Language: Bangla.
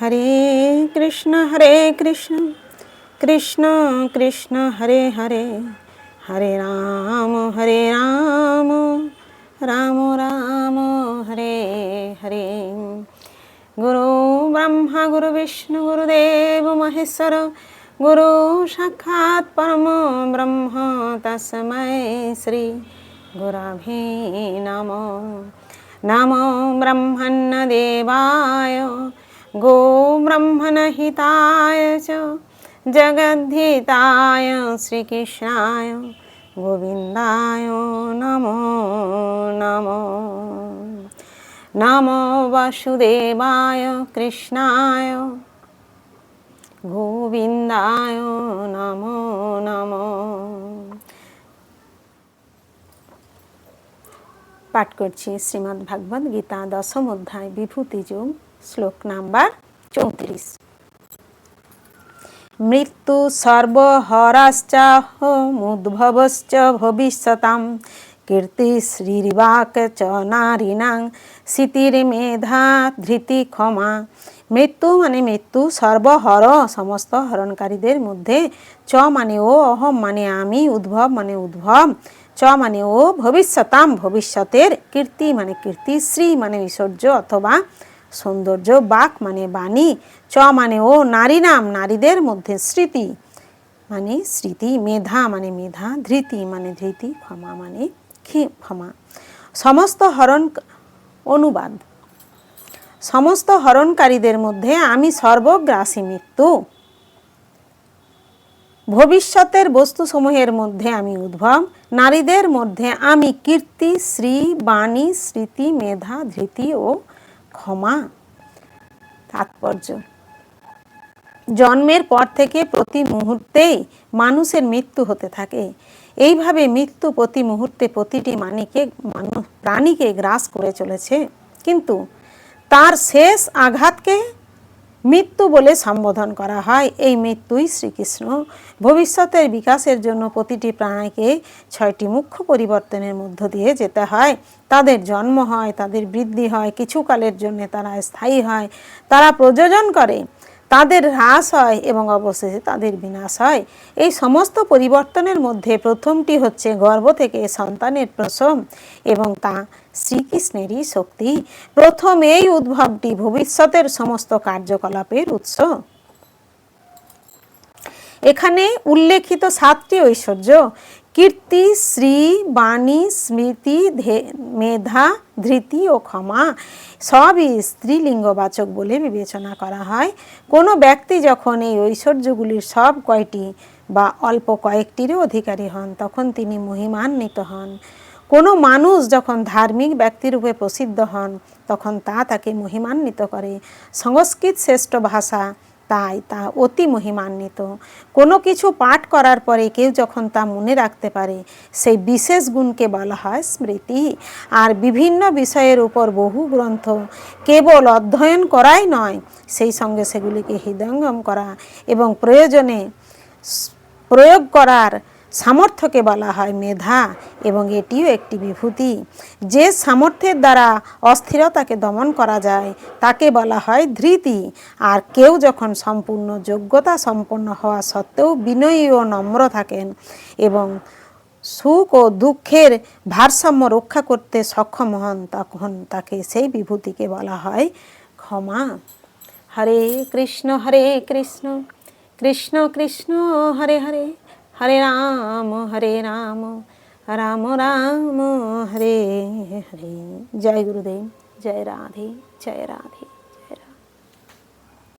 হরে কৃষ্ণ হরে কৃষ্ণ কৃষ্ণ কৃষ্ণ, হরে হরে হরে রাম হরে রাম রাম রাম, হরে হরে। গুরু ব্রহ্মা, গুরু বিষ্ণু গুরুদেব মহেশ্বর, গুরু সাক্ষাৎ পরম ব্রহ্ম তস্মৈ শ্রী গুরভে নম। নমো ব্রহ্মণ্যদেবায় গো ব্রহ্মণহিতায় চ জগদ্ধিতায় শ্রীকৃষ্ণায় গোবিন্দায় নমো নমো নমো বাসুদেবায় কৃষ্ণায় গোবিন্দায় নমো নমো পাঠ করছি শ্রীমদ্ ভাগবত গীতা দশম অধ্যায় বিভূতি যোগ শ্লোক নাম্বার চৌত্রিশ। মৃত্যু সর্বহরাশ্চাহমুদ্ভবশ্চ ভবিষ্যতাম। কীর্তি শ্রীরিবাক চ নারীণাং স্মৃতির্মেধা ধৃতি ক্ষমা। মৃত্যু মানে মৃত্যু, সর্বহর সমস্ত হরণকারীদের মধ্যে। চ মানে ও, অহম মানে আমি, উদ্ভব মানে উদ্ভব। চ মানে ও, ভবিষ্যতাম, ভবিষ্যতের কীর্তি মানে কীর্তি। শ্রী মানে ঐশ্বর্য অথবা সৌন্দর্য বাক মানে বাণী, চ মানে ও নারী নাম, নারীদের মধ্যে স্মৃতি মানে স্মৃতি, মেধা মানে মেধা, ধৃতি মানে ধৃতি, ক্ষমা মানে ক্ষমা। সমস্ত হরণ অনুবাদ। সমস্ত হরণকারীদের মধ্যে আমি সর্বগ্রাসী মৃত্যু। ভবিষ্যতের বস্তুসমূহের মধ্যে আমি উদ্ভব। নারীদের মধ্যে আমি কীর্তি, শ্রী, বাণী, স্মৃতি, মেধা, ধৃতি ও ক্ষমা, তাৎপর্য। জন্মের পর থেকে প্রতি মুহূর্তেই মানুষের মৃত্যু হতে থাকে। এইভাবে মৃত্যু প্রতি মুহূর্তে প্রতিটি মানিকে মানুষ প্রাণীকে গ্রাস করে চলেছে। কিন্তু তার শেষ আঘাতকে মৃত্যু বলে সম্বোধন করা হয়। এই মৃত্যুই শ্রীকৃষ্ণ। ভবিষ্যতের বিকাশের জন্য প্রতিটি প্রাণীকে ছয়টি মুখ্য পরিবর্তনের মধ্য দিয়ে যেতে হয়। তাদের জন্ম হয়, তাদের বৃদ্ধি হয় কিছু কালের জন্য তারা স্থায়ী হয়, তারা প্রযোজন করে। তাদের হ্রাস হয় এবং অবশেষে তাদের বিনাশ হয়। এই সমস্ত পরিবর্তনের মধ্যে প্রথমটি হচ্ছে গর্ভ থেকে সন্তানের প্রসব এবং তা শ্রীকৃষ্ণেরই শক্তি। প্রথম এই উদ্ভবটি ভবিষ্যতের সমস্ত কার্যকলাপের উৎস। এখানে উল্লেখিত সাতটি ঐশ্বর্য। কীর্তি, শ্রী, বাণী, স্মৃতি মেধা ধৃতি ও ক্ষমা। সবই স্ত্রীলিঙ্গবাচক বলে বিবেচনা করা হয়। কোনো ব্যক্তি যখন এই ঐশ্বর্যগুলির সব কয়টি বা অল্প কয়েকটিরও অধিকারী হন, তখন তিনি মহিমান্বিত হন। কোনো মানুষ যখন ধার্মিক ব্যক্তিরূপে প্রসিদ্ধ হন, তখন তা তাকে মহিমান্বিত করে। সংস্কৃত শ্রেষ্ঠ ভাষা তাই তা অতি মহিমান্বিত। কোনো কিছু পাঠ করার পরে কেউ যখন তা মনে রাখতে পারে, সেই বিশেষ গুণকে বলা হয় স্মৃতি। আর বিভিন্ন বিষয়ের উপর বহু গ্রন্থ কেবল অধ্যয়ন করাই নয়, সেই সঙ্গে সেগুলিকে হৃদয়ঙ্গম করা এবং প্রয়োজনে প্রয়োগ করার সামর্থ্যকে বলা হয় মেধা এবং এটিও একটি বিভূতি। যে সামর্থ্যের দ্বারা অস্থিরতাকে দমন করা যায়, তাকে বলা হয় ধৃতি। আর কেউ যখন সম্পূর্ণ যোগ্যতা সম্পন্ন হওয়া সত্ত্বেও বিনয়ী ও নম্র থাকেন এবং সুখ ও দুঃখের ভারসাম্য রক্ষা করতে সক্ষম হন, তখন তাকে সেই বিভূতিকে বলা হয় ক্ষমা। হরে কৃষ্ণ হরে কৃষ্ণ। কৃষ্ণ কৃষ্ণ, হরে হরে। হরে রাম হরে রাম রাম রাম হরে হরে জয় গুরুদেব জয় রাধে জয় রাধে